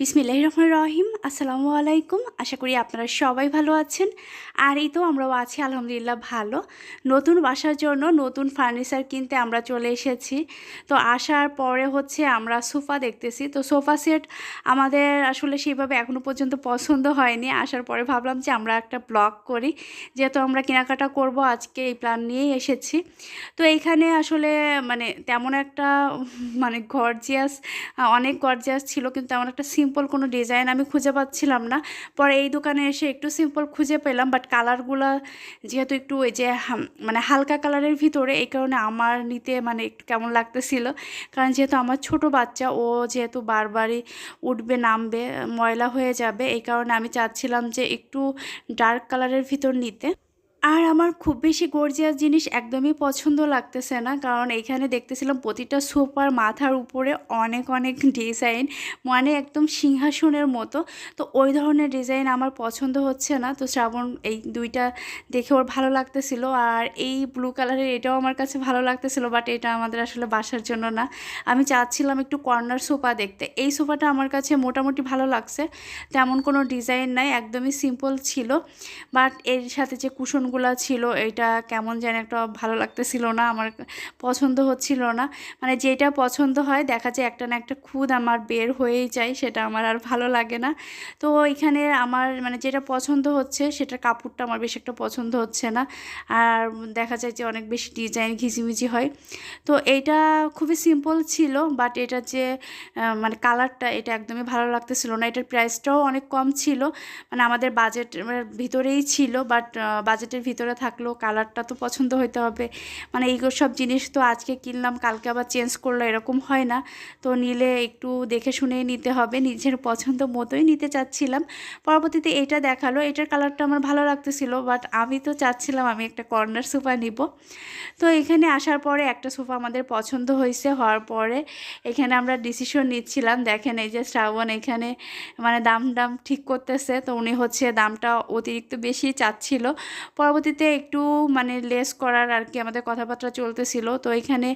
বিসমিল্লাহ রহমান রহিম। আসসালামু আলাইকুম। আশা করি আপনারা সবাই ভালো আছেন। আর এই তো আমরাও আছি, আলহামদুলিল্লাহ ভালো। নতুন বাসার জন্য নতুন ফার্নিচার কিনতে আমরা চলে এসেছি। তো আসার পরে হচ্ছে আমরা সোফা দেখতেছি। তো সোফা সেট আমাদের আসলে সেইভাবে এখনও পর্যন্ত পছন্দ হয়নি। আসার পরে ভাবলাম যে আমরা একটা ব্লগ করি। যেহেতু আমরা কেনাকাটা করব, আজকে এই প্ল্যান নিয়েই এসেছি। তো এইখানে আসলে মানে তেমন একটা মানে গর্জিয়াস অনেক গর্জিয়াস ছিল, কিন্তু তেমন একটা সিম্পল কোনো ডিজাইন আমি খুঁজে পাচ্ছিলাম না। পরে এই দোকানে এসে একটু সিম্পল খুঁজে পেলাম বাট কালারগুলো যেহেতু একটু ওই যে মানে হালকা কালারের ভিতরে, এই কারণে আমার নিতে মানে একটু কেমন লাগতেছিল। কারণ যেহেতু আমার ছোট বাচ্চা, ও যেহেতু বারবারই উঠবে, নামবে, ময়লা হয়ে যাবে, এই কারণে আমি চাচ্ছিলাম যে একটু ডার্ক কালারের ভিতর নিতে। আর আমার খুব বেশি গর্জিয়াস জিনিস একদমই পছন্দ লাগতেছে না, কারণ এখানে দেখতেছিলাম প্রতিটা সোফার মাথার উপরে অনেক অনেক ডিজাইন মানে একদম সিংহাসনের মতো। তো ওই ধরনের ডিজাইন আমার পছন্দ হচ্ছে না। তো শ্রাবণ এই দুইটা দেখে ওর ভালো লাগতেছিল আর এই ব্লু কালারের এটাও আমার কাছে ভালো লাগতেছিল বাট এটা আমাদের আসলে বাসার জন্য না। আমি চাচ্ছিলাম একটু কর্নার সোফা দেখতে। এই সোফাটা আমার কাছে মোটামুটি ভালো লাগছে, তেমন কোনো ডিজাইন নাই, একদমই সিম্পল ছিল বাট এর সাথে যে কুশনগুলো ছিল, এটা কেমন যেন একটা ভালো লাগতেছিল না, আমার পছন্দ হচ্ছিল না। মানে যেটা পছন্দ হয়, দেখা যায় একটা না একটা খুদ আমার বের হয়েই যায়, সেটা আমার আর ভালো লাগে না। তো এখানে আমার মানে যেটা পছন্দ হচ্ছে, সেটার কাপড়টা আমার বেশ একটা পছন্দ হচ্ছে না। আর দেখা যায় যে অনেক বেশি ডিজাইন ঘিজিমিজি হয়। তো এইটা খুবই সিম্পল ছিল বাট এটা যে মানে কালারটা এটা একদমই ভালো লাগতেছিল না। এটার প্রাইসটাও অনেক কম ছিল। মানে আমাদের বাজেটের ভিতরেই ছিল বাট বাজেটের ভিতরে থাকল কালারটা তো পছন্দ হইতে হবে। মানে এইগুলো সব জিনিস তো আজকে কিনলাম, কালকে আবার চেঞ্জ করল এরকম হয় না। তো নিলে একটু দেখে শুনেই নিতে হবে, নিজের পছন্দ মতোই নিতে চাচ্ছিলাম। পরবর্তীতে এটা দেখাল, এটার কালারটা আমার ভালো লাগতেছিল, বাট আমি তো চাচ্ছিলাম আমি একটা কর্নার সোফা নিব। তো এখানে আসার পরে একটা সোফা আমাদের পছন্দ হয়েছে হওয়ার পরে এখানে আমরা ডিসিশন নিচ্ছিলাম, দেখেন এই যে শ্রাবণ এখানে মানে দাম দাম ঠিক করতেছে, তো উনি হচ্ছে দামটা অতিরিক্ত বেশি চাচ্ছিল। পরবর্তীতে একটু মানে লেস করার আর কি আমাদের কথাবার্তা চলতেছিল। তো এখানে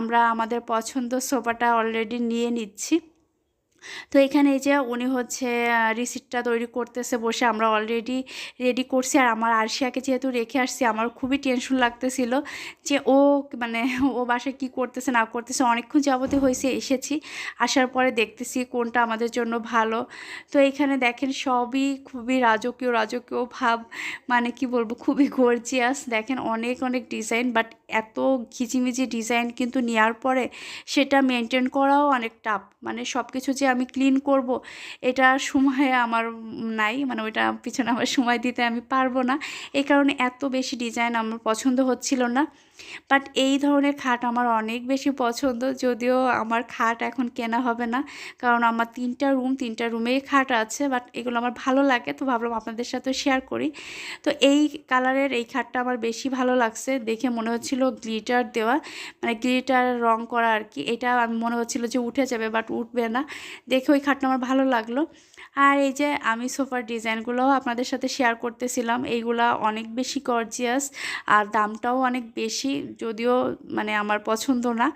আমরা আমাদের পছন্দ সোফাটা অলরেডি নিয়ে নিচ্ছি। তো এখানে এই যে উনি হচ্ছে রিসিপ্টটা তৈরি করতেছে বসে আমরা অলরেডি রেডি করছি। আর আমার আরশিয়াকে যেহেতু রেখে আসছি, আমার খুবই টেনশন লাগতেছিল যে ও মানে ও বাসায় কী করতেছে, না করতেছে। অনেকক্ষণ যাবতীয় হয়েছে, এসেছি। আসার পরে দেখতেছি কোনটা আমাদের জন্য ভালো। তো এখানে দেখেন সবই খুবই রাজকীয় রাজকীয় ভাব মানে কি বলব, খুবই গর্জিয়াস দেখেন অনেক অনেক ডিজাইন বাট এত খিচিমিচি ডিজাইন কিন্তু নেওয়ার পরে সেটা মেনটেন করাও অনেক টাফ মানে সব কিছু যে আমি ক্লিন করব, এটা সময় আমার নাই। মানে ওইটা পিছনে আমার সময় দিতে আমি পারব না। এই কারণে এত বেশি ডিজাইন আমার পছন্দ হচ্ছিল না। বাট এই ধরনের খাট আমার অনেক বেশি পছন্দ, যদিও আমার খাট এখন কেনা হবে না। কারণ আমার তিনটা রুম তিনটা রুমেই খাট আছে বাট এগুলো আমার ভালো লাগে, তো ভাবলাম আপনাদের সাথে শেয়ার করি। তো এই কালারের এই খাটটা আমার বেশি ভালো লাগছে, দেখে মনে হচ্ছিল গ্লিটার দেওয়া। মানে গ্লিটার রং করা আর কি, এটা মনে হচ্ছিল যে উঠে যাবে বাট উঠবে না। দেখে ওই খাটটা আমার ভালো লাগল। আর এই যে আমি সোফার ডিজাইনগুলোও আপনাদের সাথে শেয়ার করতেছিলাম, এইগুলা অনেক বেশি গর্জিয়াস আর দামটাও অনেক বেশি, যদিও মানে আমার পছন্দ না।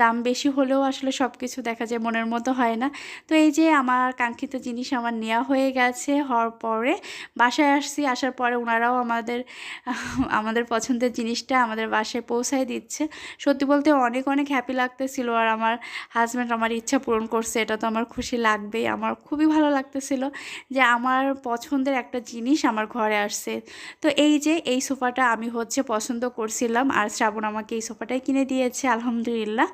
দাম বেশি হলেও আসলে সব কিছু দেখা যায়, মনের মতো হয় না। তো এই যে আমার কাঙ্ক্ষিত জিনিস আমার নেওয়া হয়ে গেছে, হওয়ার পরে বাসায় আসছি, আসার পরে ওনারাও আমাদের আমাদের পছন্দের জিনিসটা আমাদের বাসায় পৌঁছায় দিচ্ছে। সত্যি বলতে অনেক অনেক হ্যাপি লাগতেছিল আর আমার হাজব্যান্ড আমার ইচ্ছা পূরণ করছে, এটা তো আমার খুশি লাগবেই। আমার খুবই ভালো লাগতেছিল যে আমার পছন্দের একটা জিনিস আমার ঘরে আসছে। তো এই যে এই সোফাটা আমি হচ্ছে পছন্দ করছিলাম আর শ্রাবণ আমাকে এই সোফাটাই কিনে দিয়েছে, আলহামদুলিল্লাহ।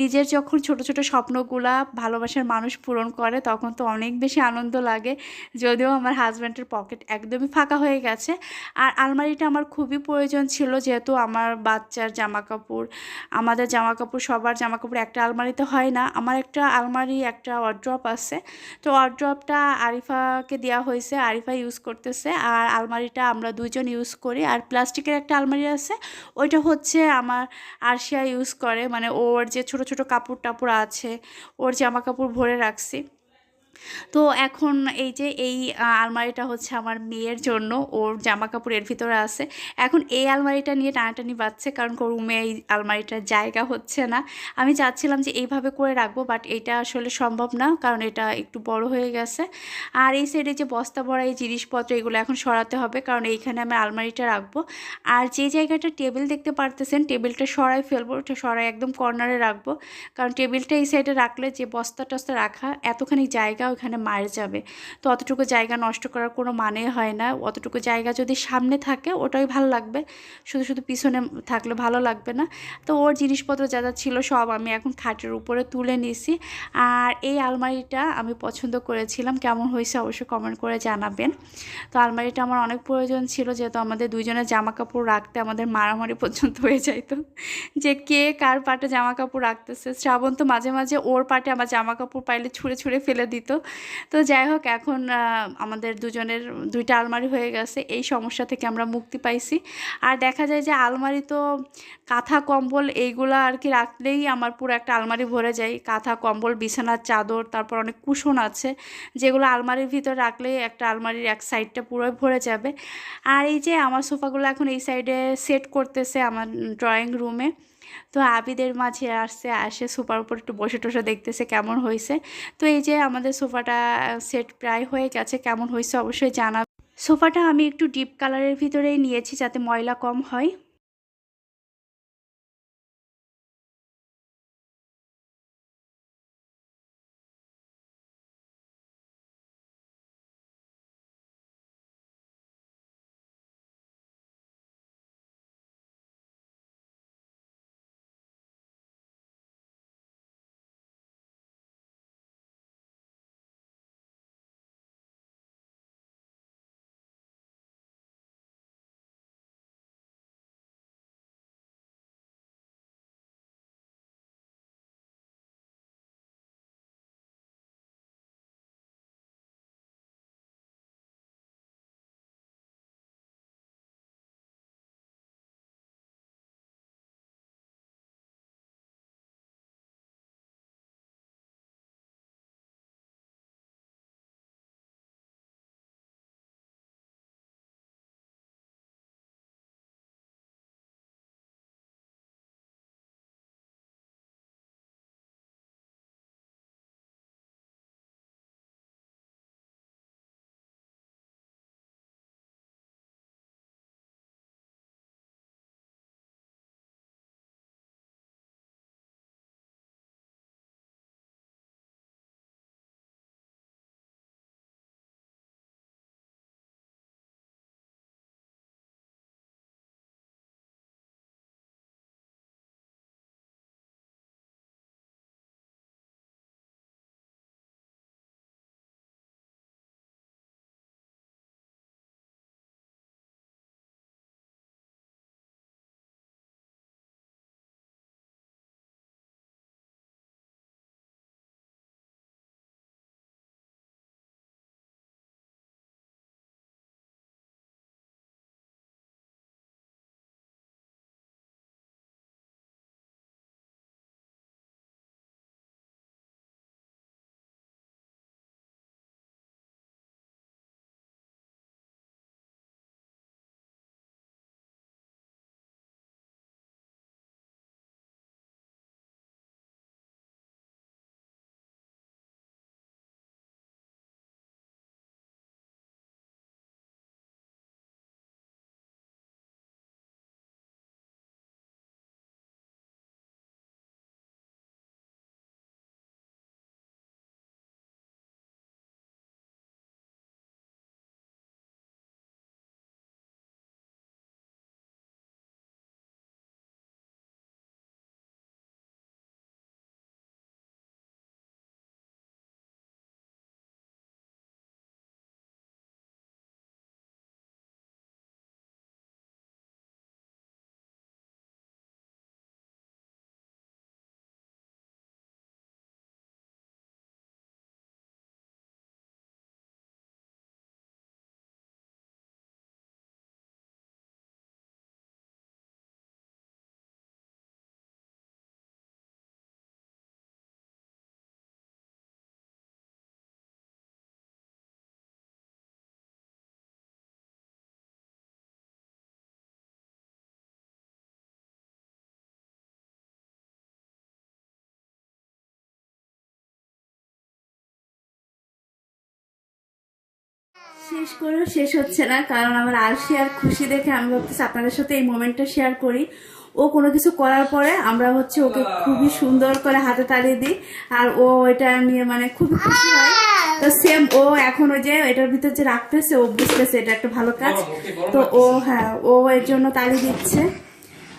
নিজের যখন ছোট ছোট স্বপ্নগুলা ভালোবাসার মানুষ পূরণ করে তখন তো অনেক বেশি আনন্দ লাগে। যদিও আমার হাজব্যান্ডের পকেট একদমই ফাঁকা হয়ে গেছে। আর আলমারিটা আমার খুবই প্রয়োজন ছিল যেহেতু আমার বাচ্চার জামা কাপড় আমাদের জামা কাপড় সবার জামা কাপড় একটা আলমারিতে হয় না। আমার একটা আলমারি, একটা ওয়ার্ড্রপ আছে। তো ওয়ার্ড্রপটা আরিফাকে দেওয়া হয়েছে, আরিফা ইউজ করতেছে। আর আলমারিটা আমরা দুইজন ইউজ করি। আর প্লাস্টিকের একটা আলমারি আছে, ওইটা হচ্ছে আমার আরশিয়া ইউজ করে। মানে ওর যে ছোট ছোট কাপড় টাপড় আছে, ওর জামা কাপড় ভরে রাখছি। তো এখন এই যে এই আলমারিটা হচ্ছে আমার মেয়ের জন্য, ওর জামা কাপড় এর ভিতরে আছে। এখন এই আলমারিটা নিয়ে টানাটানি বাজছে, কারণ রুমে এই আলমারিটার জায়গা হচ্ছে না। আমি চাচ্ছিলাম যে এইভাবে করে রাখব, বাট এটা আসলে সম্ভব না, কারণ এটা একটু বড় হয়ে গেছে। আর এই সাইডে যে বস্তা ভরা এই জিনিসপত্র, এগুলো এখন সরাতে হবে, কারণ এইখানে আমি আলমারিটা রাখব। আর যে জায়গাটা টেবিল দেখতে পারতেছেন, টেবিলটা সরাই ফেলব, ওটা সরাই একদম কর্নারে রাখব। কারণ টেবিলটা এই সাইডে রাখলে যে বস্তা টস্তা রাখা, এতখানি জায়গা ওখানে মার যাবে। তো অতটুকু জায়গা নষ্ট করার কোনো মানে হয় না। অতটুকু জায়গা যদি সামনে থাকে, ওটাই ভালো লাগবে। শুধু শুধু পিছনে থাকলে ভালো লাগবে না। তো ওর জিনিসপত্র যা যা ছিল সব আমি এখন খাটের উপরে তুলে নিয়েছি আর এই আলমারিটা আমি পছন্দ করেছিলাম। কেমন হয়েছে অবশ্যই কমেন্ট করে জানাবেন। তো আলমারিটা আমার অনেক প্রয়োজন ছিল, যেহেতু আমাদের দুজনের জামা কাপড় রাখতে আমাদের মারামারি পর্যন্ত হয়ে যাইতো। যে কে কার পাটে জামা কাপড় রাখতেছে, শ্রাবণ তো মাঝে মাঝে ওর পাটে আমার জামা কাপড় পাইলে ছুঁড়ে ছুঁড়ে ফেলে দিত। তো যাই হোক, এখন আমাদের দুজনের দুইটা আলমারি হয়ে গেছে। এই সমস্যা থেকে আমরা মুক্তি পাইছি। আর দেখা যায় যে আলমারি তো কাঁথা, কম্বল এইগুলো আর কি রাখলেই আমার পুরো একটা আলমারি ভরে যায়। কাঁথা, কম্বল, বিছানার চাদর, তারপর অনেক কুশন আছে। যেগুলো আলমারির ভিতর রাখলেই একটা আলমারির এক সাইডটা পুরো ভরে যাবে। আর এই যে আমার সোফাগুলো এখন এই সাইডে সেট করতেছে আমার ড্রয়িং রুমে। তো আবিদের মাঝে আসছে, আসে সোফার উপর একটু বসে টসে দেখতেছে কেমন হয়েছে। তো এই যে আমাদের সোফাটা সেট প্রায় হয়ে গেছে। কেমন হয়েছে অবশ্যই জানা সোফাটা আমি একটু ডিপ কালারের ভিতরেই নিয়েছি যাতে ময়লা কম হয়। শেষ করেও শেষ হচ্ছে না কারণ আমার আলসি আর খুশি দেখে আমি ভাবতেছি আপনাদের সাথে এই মোমেন্টটা শেয়ার করি। ও কোনো কিছু করার পরে আমরা হচ্ছে ওকে খুবই সুন্দর করে হাতে তাড়িয়ে দিই আর ও এটা নিয়ে মানে খুবই খুশি হয়। তো সেম ও এখন ওই যে এটার ভিতর যে রাখতেছে ও বুঝতেছে এটা একটা ভালো কাজ। তো ও হ্যাঁ ও এর জন্য তালি দিচ্ছে।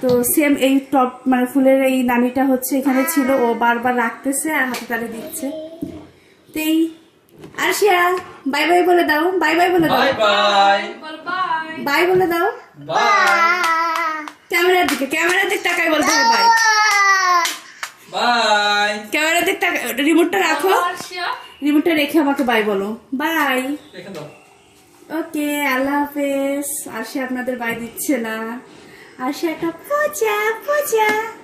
তো সেম এই টপ মানে ফুলের এই নানিটা হচ্ছে এখানে ছিল ও বারবার রাখতেছে আর হাতে তালি দিচ্ছে। তো এই আরশিয়া বাই বাই বলে দাও বাই বাই বলে দাও। Bye bye. বাই বলে দাও। বাই। ক্যামেরার দিকে ক্যামেরার দিকে তাকাই বলতে হবে বাই। বাই। ক্যামেরার দিকে তাকাই রিমোটটা রাখো। রিমোটটা রেখে আমাকে বাই বলো। বাই। রেখে ওকে আল্লাহ হাফেজ। আর সে আপনাদের বাই দিচ্ছে না। আর সে একটা পচা পচা।